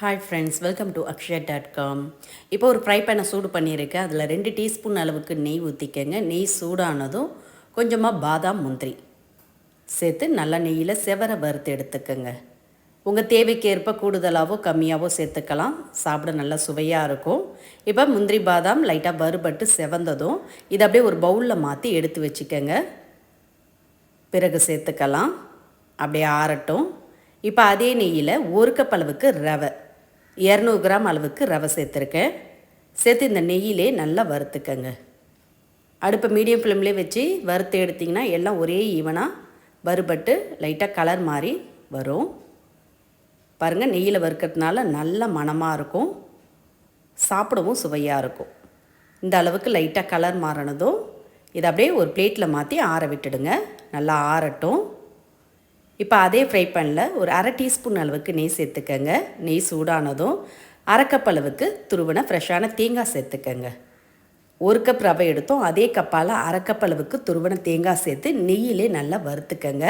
Hi friends welcome to Akshaya dot com இப்போ ஒரு fry பேனை சூடு பண்ணியிருக்கேன் அதில் ரெண்டு டீஸ்பூன் அளவுக்கு நெய் ஊற்றிக்கங்க நெய் சூடானதும் கொஞ்சமாக பாதாம் முந்திரி சேர்த்து நல்லா நெய்யில் செவர வறுத்து எடுத்துக்கோங்க. உங்கள் தேவைக்கேற்ப கூடுதலாகவோ கம்மியாகவோ சேர்த்துக்கலாம். சாப்பிட நல்லா சுவையாக இருக்கும். இப்போ முந்திரி பாதாம் லைட்டாக வறுபட்டு செவந்ததும் இதை அப்படியே ஒரு பவுலில் மாற்றி எடுத்து வச்சுக்கோங்க. பிறகு சேர்த்துக்கலாம். அப்படியே ஆறட்டும். இப்போ அதே நெய்யில் ஒரு கப் அளவுக்கு ரவை. இரநூறு கிராம் அளவுக்கு ரவை சேர்த்துருக்கேன். சேர்த்து இந்த நெய்யிலே நல்லா வறுத்துக்கங்க. அடுப்பை மீடியம் ஃப்ளேம்லேயே வச்சு வறுத்து எடுத்திங்கன்னா எல்லாம் ஒரே ஈவனாக வறுபட்டு லைட்டாக கலர் மாதிரி வரும். பாருங்கள் நெய்யில் வறுக்கிறதுனால நல்ல மணமாக இருக்கும். சாப்பிடவும் சுவையாக இருக்கும். இந்த அளவுக்கு லைட்டாக கலர் மாறினதும் இதை அப்படியே ஒரு பிளேட்டில் மாற்றி ஆற விட்டுடுங்க. நல்லா ஆறட்டும். இப்போ அதே ஃப்ரை பேனில் ஒரு அரை டீஸ்பூன் அளவுக்கு நெய் சேர்த்துக்கங்க. நெய் சூடானதும் அரை கப் அளவுக்கு துருவன ஃப்ரெஷ்ஷான தேங்காய் சேர்த்துக்கங்க. ஒரு கப் ரவை எடுத்தோம். அதே கப்பால் அரை கப் அளவுக்கு துருவன தேங்காய் சேர்த்து நெய்யிலே நல்லா வறுத்துக்கங்க.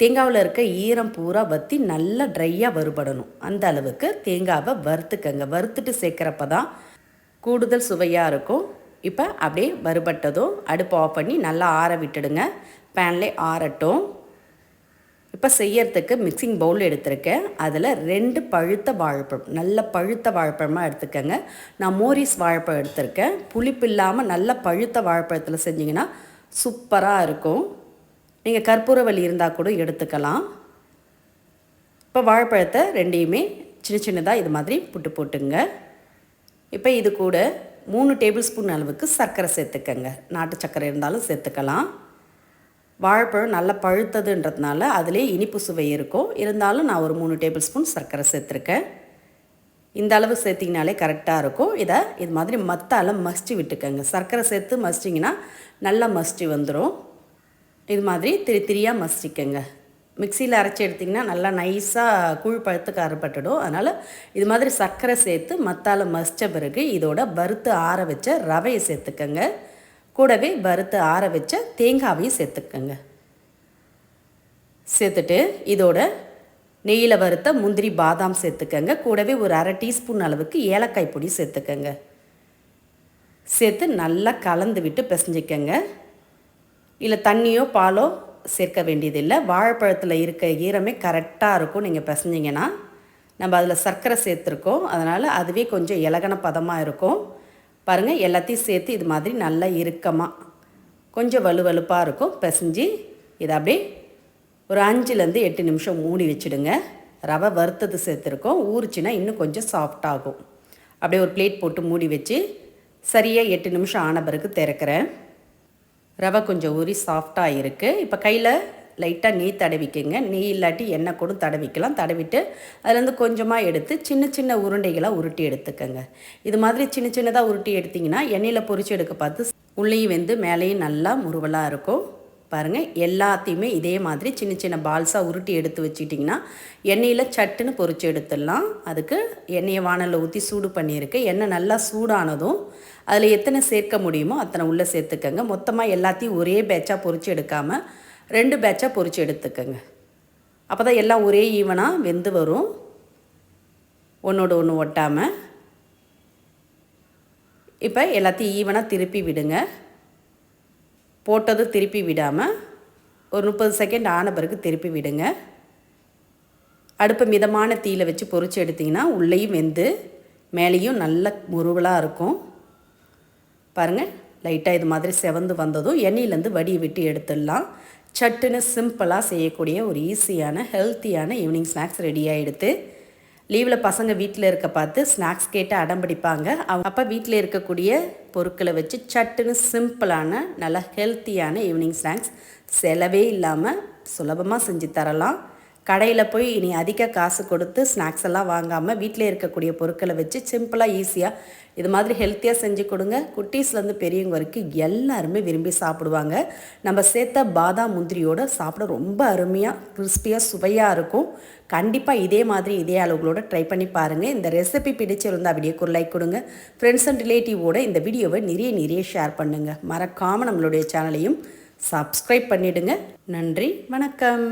தேங்காவில் இருக்க ஈரம் பூரா வற்றி நல்லா ட்ரையாக வறுபடணும். அந்த அளவுக்கு தேங்காவை வறுத்துக்கங்க. வறுத்துட்டு சேர்க்குறப்ப தான் கூடுதல் சுவையாக இருக்கும். இப்போ அப்படியே வறுபட்டதும் அடுப்பு ஆஃப் பண்ணி நல்லா ஆற விட்டுடுங்க. பேன்லே ஆறட்டும். இப்போ செய்யறதுக்கு மிக்சிங் பவுல் எடுத்திருக்கேன். அதில் ரெண்டு பழுத்த வாழைப்பழம் நல்ல பழுத்த வாழைப்பழமாக எடுத்துக்கோங்க. நான் மோரிஸ் வாழைப்பழம் எடுத்திருக்கேன். புளிப்பு இல்லாமல் நல்ல பழுத்த வாழைப்பழத்தில் செஞ்சிங்கன்னா சூப்பராக இருக்கும். நீங்கள் கற்பூரவல்லி இருந்தால் கூட எடுத்துக்கலாம். இப்போ வாழைப்பழத்தை ரெண்டையுமே சின்ன சின்னதாக இது மாதிரி புட்டு போட்டுங்க. இப்போ இது கூட மூணு டேபிள் ஸ்பூன் அளவுக்கு சர்க்கரை சேர்த்துக்கங்க. நாட்டு சர்க்கரை இருந்தாலும் சேர்த்துக்கலாம். வாழைப்பழம் நல்லா பழுத்ததுன்றதுனால அதிலே இனிப்பு சுவை இருக்கும். இருந்தாலும் நான் ஒரு மூணு டேபிள் ஸ்பூன் சர்க்கரை சேர்த்துருக்கேன். இந்த அளவு சேர்த்திங்கனாலே கரெக்டாக இருக்கும். இதை இது மாதிரி மத்தால் மசிச்சு விட்டுக்கோங்க. சர்க்கரை சேர்த்து மசிச்சிங்கன்னா நல்லா மசிச்சு வந்துடும் இது மாதிரி திரி திரியாக மசிச்சிக்கோங்க. மிக்சியில் அரைச்சி எடுத்திங்கன்னா நல்லா நைஸாக கூழ் பழுத்துக்கு அறுபட்டுடும். அதனால் இது மாதிரி சர்க்கரை சேர்த்து மத்தால் மசித்த பிறகு இதோட வறுத்து ஆற வச்ச ரவையை சேர்த்துக்கங்க. கூடவே வறுத்து ஆற வச்ச தேங்காவையும் சேர்த்துக்கோங்க. சேர்த்துட்டு இதோட நெய்யில் வறுத்த முந்திரி பாதாம் சேர்த்துக்கோங்க. கூடவே ஒரு அரை டீஸ்பூன் அளவுக்கு ஏலக்காய் பொடி சேர்த்துக்கோங்க. சேர்த்து நல்லா கலந்து விட்டு பிசைஞ்சிக்கங்க. இல்லை தண்ணியோ பாலோ சேர்க்க வேண்டியதில்லை. வாழைப்பழத்தில் இருக்க ஈரமே கரெக்டாக இருக்கும். நீங்கள் பிசைஞ்சிங்கன்னா நம்ம அதில் சர்க்கரை சேர்த்துருக்கோம். அதனால் அதுவே கொஞ்சம் இலகன பதமாக இருக்கும். பாருங்கள் எல்லாத்தையும் சேர்த்து இது மாதிரி நல்லா இறுக்கமாக கொஞ்சம் வலுவலுப்பாக இருக்கும். பிசைஞ்சு இதை அப்படியே ஒரு அஞ்சுலேருந்து எட்டு நிமிஷம் மூடி வச்சுடுங்க. ரவை வறுத்தது சேர்த்துருக்கோம். ஊறிச்சின்னா இன்னும் கொஞ்சம் சாஃப்டாகும் அப்படியே ஒரு பிளேட் போட்டு மூடி வச்சு சரியாக எட்டு நிமிஷம் ஆன பிறகு திறக்கிறேன். ரவை கொஞ்சம் ஊறி சாஃப்டாக இருக்குது இப்போ கையில் லைட்டாக நெய் தடவிக்கங்க. நெய் இல்லாட்டி எண்ணெய் கூட தடவிக்கலாம். தடவிட்டு அதுலேருந்து கொஞ்சமாக எடுத்து சின்ன சின்ன உருண்டைகளாக உருட்டி எடுத்துக்கோங்க. இது மாதிரி சின்ன சின்னதாக உருட்டி எடுத்திங்கன்னா எண்ணெயில் பொறிச்சு எடுக்க பார்த்து உள்ளேயும் வெந்து மேலேயும் நல்லா முருவலாக இருக்கும். பாருங்கள் எல்லாத்தையுமே இதே மாதிரி சின்ன சின்ன பால்ஸாக உருட்டி எடுத்து வச்சுட்டிங்கன்னா எண்ணெயில் சட்டுன்னு பொறிச்சு எடுத்துடலாம். அதுக்கு எண்ணெயை வானலில் ஊற்றி சூடு பண்ணியிருக்கேன் எண்ணெய் நல்லா சூடானதும் அதில் எத்தனை சேர்க்க முடியுமோ அத்தனை உள்ளே சேர்த்துக்கங்க. மொத்தமாக எல்லாத்தையும் ஒரே பேட்சாக பொறிச்சு எடுக்காமல் ரெண்டு பேட்சாக பொறிச்சு எடுத்துக்கோங்க. அப்போ தான் எல்லாம் ஒரே ஈவனாக வெந்து வரும். ஒன்றோடு ஒன்று ஒட்டாமல் இப்போ எல்லாத்தையும் ஈவனாக திருப்பி விடுங்க. போட்டதும் திருப்பி விடாமல் ஒரு முப்பது செகண்ட் ஆன பிறகு திருப்பி விடுங்க. அடுப்பை மிதமான தீயில் வச்சு பொறிச்சு எடுத்திங்கன்னா உள்ளேயும் வெந்து மேலேயும் நல்ல முருவலாக இருக்கும். பாருங்கள் லைட்டாக இது மாதிரி செவந்து வந்ததும் எண்ணெயிலேருந்து வடியை விட்டு எடுத்துடலாம். சட்டுன்னு சிம்பிளாக செய்யக்கூடிய ஒரு ஈஸியான ஹெல்த்தியான ஈவினிங் ஸ்நாக்ஸ் ரெடியாக எடுத்து லீவில் பசங்க வீட்டில் இருக்க பார்த்து ஸ்நாக்ஸ் கேட்டு அடம் பிடிப்பாங்க. அவங்க அப்போ வீட்டில் இருக்கக்கூடிய பொருட்களை வச்சு சட்டுன்னு சிம்பிளான நல்ல ஹெல்த்தியான ஈவினிங் ஸ்நாக்ஸ் செலவே இல்லாமல் சுலபமாக செஞ்சு தரலாம். கடையில் போய் இனி அதிக காசு கொடுத்து ஸ்நாக்ஸ் எல்லாம் வாங்காமல் வீட்டில் இருக்கக்கூடிய பொருட்களை வச்சு சிம்பிளாக ஈஸியாக இது மாதிரி ஹெல்த்தியாக செஞ்சு கொடுங்க. குட்டீஸ்லேருந்து பெரியவங்க வரைக்கும் எல்லாருமே விரும்பி சாப்பிடுவாங்க. நம்ம சேர்த்த பாதாம் முந்திரியோடு சாப்பிட ரொம்ப அருமையாக கிறிஸ்பியாக சுவையாக இருக்கும். கண்டிப்பாக இதே மாதிரி இதே அளவுகளோட ட்ரை பண்ணி பாருங்கள் இந்த ரெசிபி பிடிச்சிருந்தால் வீடியோக்கு ஒரு லைக் கொடுங்க. ஃப்ரெண்ட்ஸ் அண்ட் ரிலேட்டிவோட இந்த வீடியோவை நிறைய நிறைய ஷேர் பண்ணுங்கள் மறக்காமல் நம்மளுடைய சேனலையும் சப்ஸ்கிரைப் பண்ணிவிடுங்க நன்றி வணக்கம்.